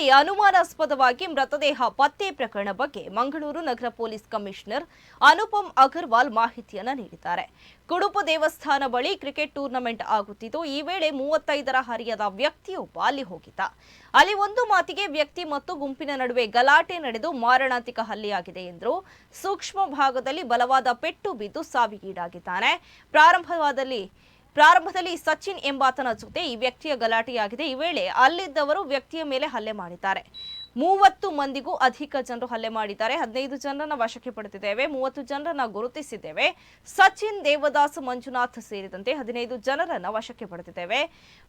ವೇಳೆ ಅನುಮಾನಾಸ್ಪದವಾಗಿ ಮೃತದೇಹ ಪತ್ತೆ ಪ್ರಕರಣ ಬಗ್ಗೆ ಮಂಗಳೂರು ನಗರ ಪೊಲೀಸ್ ಕಮಿಷನರ್ ಅನುಪಮ್ ಅಗರ್ವಾಲ್ ಮಾಹಿತಿಯನ್ನು ನೀಡಿದ್ದಾರೆ. ಕುಡುಪು ದೇವಸ್ಥಾನ ಬಳಿ ಕ್ರಿಕೆಟ್ ಟೂರ್ನಮೆಂಟ್ ಆಗುತ್ತಿದ್ದು, ಈ ವೇಳೆ ಮೂವತ್ತೈದರ ಹರಿಯದ ವ್ಯಕ್ತಿಯೊಬ್ಬ ಅಲ್ಲಿ ಹೋಗಿದ್ದ. ಅಲ್ಲಿ ಒಂದು ಮಾತಿಗೆ ವ್ಯಕ್ತಿ ಮತ್ತು ಗುಂಪಿನ ನಡುವೆ ಗಲಾಟೆ ನಡೆದು ಮಾರಣಾಂತಿಕ ಹಲ್ಲೆಯಾಗಿದೆ ಎಂದರು ಸೂಕ್ಷ್ಮ ಭಾಗದಲ್ಲಿ ಬಲವಾದ ಪೆಟ್ಟು ಬಿದ್ದು ಸಾವಿಗೀಡಾಗಿದ್ದಾನೆ. ಪ್ರಾರಂಭವಾದಲ್ಲಿ ಪ್ರಾರಂಭದಲ್ಲಿ ಸಚಿನ್ ಎಂಬಾತನ ಜೊತೆ ಈ ವ್ಯಕ್ತಿಯ ಗಲಾಟೆಯಾಗಿದೆ. ಈ ವೇಳೆ ಅಲ್ಲಿದ್ದವರು ವ್ಯಕ್ತಿಯ ಮೇಲೆ ಹಲ್ಲೆ ಮಾಡಿದ್ದಾರೆ. ಮೂವತ್ತು ಮಂದಿಗೂ ಅಧಿಕ ಜನರು ಹಲ್ಲೆ ಮಾಡಿದ್ದಾರೆ. ಹದಿನೈದು ಜನರನ್ನ ವಶಕ್ಕೆ ಪಡೆದಿದ್ದೇವೆ. ಮೂವತ್ತು ಜನರನ್ನ ಗುರುತಿಸಿದ್ದೇವೆ. ಸಚಿನ್, ದೇವದಾಸ್, ಮಂಜುನಾಥ್ ಸೇರಿದಂತೆ ಹದಿನೈದು ಜನರನ್ನ ವಶಕ್ಕೆ ಪಡೆದಿದ್ದೇವೆ.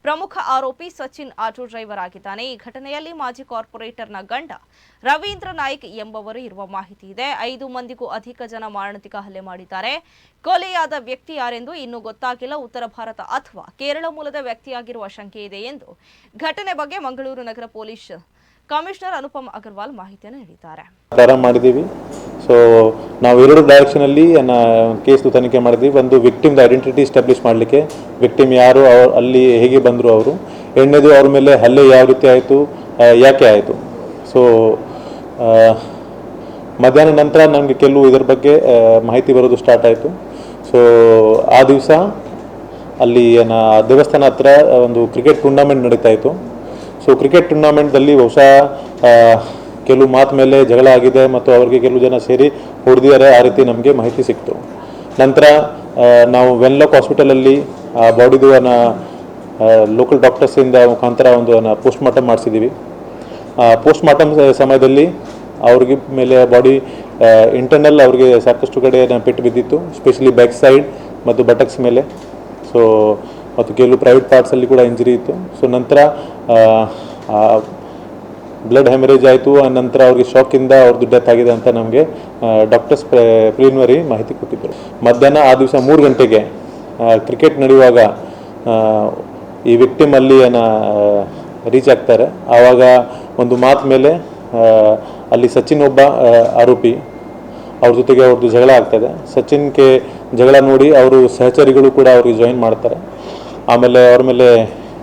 ಪ್ರಮುಖ ಆರೋಪಿ ಸಚಿನ್ ಆಟೋ ಡ್ರೈವರ್ ಆಗಿದ್ದಾನೆ. ಈ ಘಟನೆಯಲ್ಲಿ ಮಾಜಿ ಕಾರ್ಪೊರೇಟರ್ನ ಗಂಡ ರವೀಂದ್ರ ನಾಯ್ಕ್ ಎಂಬವರು ಇರುವ ಮಾಹಿತಿ ಇದೆ. ಐದು ಮಂದಿಗೂ ಅಧಿಕ ಜನ ಮಾರಣಾಂತಿಕ ಹಲ್ಲೆ ಮಾಡಿದ್ದಾರೆ. ಕೊಲೆಯಾದ ವ್ಯಕ್ತಿ ಯಾರೆಂದು ಇನ್ನೂ ಗೊತ್ತಾಗಿಲ್ಲ. ಉತ್ತರ ಭಾರತ ಅಥವಾ ಕೇರಳ ಮೂಲದ ವ್ಯಕ್ತಿಯಾಗಿರುವ ಶಂಕೆ ಇದೆ ಎಂದು ಘಟನೆ ಬಗ್ಗೆ ಮಂಗಳೂರು ನಗರ ಪೊಲೀಸ್ ಕಮಿಷನರ್ ಅನುಪಮ್ ಅಗರ್ವಾಲ್ ಮಾಹಿತಿಯನ್ನು ನೀಡಿದ್ದಾರೆ. ಪ್ರಾರಂಭ ಮಾಡಿದ್ದೀವಿ. ಸೊ ನಾವು ಎರಡು ಡೈರೆಕ್ಷನಲ್ಲಿ ಕೇಸ್ ತನಿಖೆ ಮಾಡಿದ್ವಿ ಒಂದು ವಿಕ್ಟಿಮ್ ಐಡೆಂಟಿಟಿ ಎಸ್ಟಾಬ್ಲಿಷ್ ಮಾಡಲಿಕ್ಕೆ. ವಿಕ್ಟಿಮ್ ಯಾರು ಅಲ್ಲಿ ಹೇಗೆ ಬಂದರು ಅವರು. ಎರಡನೇದು ಅವ್ರ ಮೇಲೆ ಹಲ್ಲೆ ಯಾವ ರೀತಿ ಆಯಿತು ಯಾಕೆ ಆಯಿತು. ಸೊ ಮಧ್ಯಾಹ್ನ ನಂತರ ನಮಗೆ ಕೆಲವು ಇದರ ಬಗ್ಗೆ ಮಾಹಿತಿ ಬರೋದು ಸ್ಟಾರ್ಟ್ ಆಯಿತು. ಸೊ ಆ ದಿವಸ ಅಲ್ಲಿ ಏನ ದೇವಸ್ಥಾನ ಹತ್ರ ಒಂದು ಕ್ರಿಕೆಟ್ ಟೂರ್ನಮೆಂಟ್ ನಡೀತಾ ಇತ್ತು. ಸೊ ಕ್ರಿಕೆಟ್ ಟೂರ್ನಾಮೆಂಟ್ದಲ್ಲಿ ಬಹುಶಃ ಕೆಲವು ಮಾತು ಮೇಲೆ ಜಗಳ ಆಗಿದೆ ಮತ್ತು ಅವರಿಗೆ ಕೆಲವು ಜನ ಸೇರಿ ಹೊಡೆದಿದ್ದಾರೆ, ಆ ರೀತಿ ನಮಗೆ ಮಾಹಿತಿ ಸಿಕ್ತು. ನಂತರ ನಾವು ವೆನ್ಲಾಕ್ ಹಾಸ್ಪಿಟಲಲ್ಲಿ, ಆ ಬಾಡಿದು ಲೋಕಲ್ ಡಾಕ್ಟರ್ಸಿಂದ ಮುಖಾಂತರ ಒಂದು ಪೋಸ್ಟ್ ಮಾರ್ಟಮ್ ಮಾಡಿಸಿದ್ದೀವಿ ಪೋಸ್ಟ್ ಮಾರ್ಟಮ್ ಸಮಯದಲ್ಲಿ ಅವ್ರಿಗೆ ಮೇಲೆ ಬಾಡಿ ಇಂಟರ್ನಲ್ ಅವ್ರಿಗೆ ಸಾಕಷ್ಟು ಕಡೆ ಪೆಟ್ಟು ಬಿದ್ದಿತ್ತು ಸ್ಪೆಷಲಿ ಬ್ಯಾಕ್ ಸೈಡ್ ಮತ್ತು ಬಟಕ್ಸ್ ಮೇಲೆ. ಸೊ ಮತ್ತು ಕೆಲವು ಪ್ರೈವೇಟ್ ಪಾರ್ಟ್ಸಲ್ಲಿ ಕೂಡ ಇಂಜರಿ ಇತ್ತು. ಸೊ ನಂತರ ಬ್ಲಡ್ ಹೆಮರೇಜ್ ಆಯಿತು. ಆ ನಂತರ ಅವ್ರಿಗೆ ಶಾಕಿಂದ ಅವ್ರದ್ದು ಡೆತ್ ಆಗಿದೆ ಅಂತ ನಮಗೆ ಡಾಕ್ಟರ್ಸ್ ಪ್ರಿಲಿಮಿನರಿ ಮಾಹಿತಿ ಕೊಟ್ಟಿದ್ದರು. ಮಧ್ಯಾಹ್ನ ಆ ದಿವಸ ಮೂರು ಗಂಟೆಗೆ ಕ್ರಿಕೆಟ್ ನಡೆಯುವಾಗ ಈ ವಿಕ್ಟಿಮ್ ಅಲ್ಲಿ ರೀಚ್ ಆಗ್ತಾರೆ. ಆವಾಗ ಒಂದು ಮಾತು ಮೇಲೆ ಅಲ್ಲಿ ಸಚಿನ್ ಒಬ್ಬ ಆರೋಪಿ, ಅವ್ರ ಜೊತೆಗೆ ಅವ್ರದ್ದು ಜಗಳ ಆಗ್ತದೆ. ಸಚಿನ್ಗೆ ಜಗಳ ನೋಡಿ ಅವರು ಸಹಚರಿಗಳು ಕೂಡ ಅವ್ರಿಗೆ ಜಾಯಿನ್ ಮಾಡ್ತಾರೆ. ಆಮೇಲೆ ಅವ್ರ ಮೇಲೆ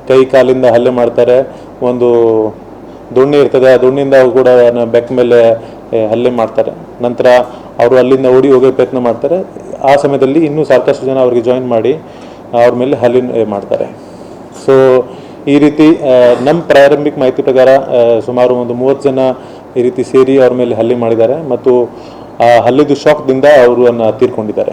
ಕೈ ಕಾಲಿಂದ ಹಲ್ಲೆ ಮಾಡ್ತಾರೆ. ಒಂದು ದುಣ್ಣಿ ಇರ್ತದೆ, ಆ ದುಣ್ಣಿಂದ ಅವ್ರು ಕೂಡ ಬೆಕ್ಕ ಮೇಲೆ ಹಲ್ಲೆ ಮಾಡ್ತಾರೆ. ನಂತರ ಅವರು ಅಲ್ಲಿಂದ ಓಡಿ ಹೋಗೋ ಪ್ರಯತ್ನ ಮಾಡ್ತಾರೆ. ಆ ಸಮಯದಲ್ಲಿ ಇನ್ನೂ ಸಾಕಷ್ಟು ಜನ ಅವ್ರಿಗೆ ಜಾಯಿನ್ ಮಾಡಿ ಅವ್ರ ಮೇಲೆ ಹಲ್ಲೆ ಮಾಡ್ತಾರೆ. ಸೊ ಈ ರೀತಿ ನಮ್ಮ ಪ್ರಾರಂಭಿಕ ಮಾಹಿತಿ ಪ್ರಕಾರ ಸುಮಾರು ಒಂದು ಮೂವತ್ತು ಜನ ಈ ರೀತಿ ಸೇರಿ ಅವ್ರ ಮೇಲೆ ಹಲ್ಲೆ ಮಾಡಿದ್ದಾರೆ ಮತ್ತು ಆ ಹಲ್ಲೆದು ಶಾಕ್ದಿಂದ ಅವರನ್ನು ತೀರ್ಕೊಂಡಿದ್ದಾರೆ.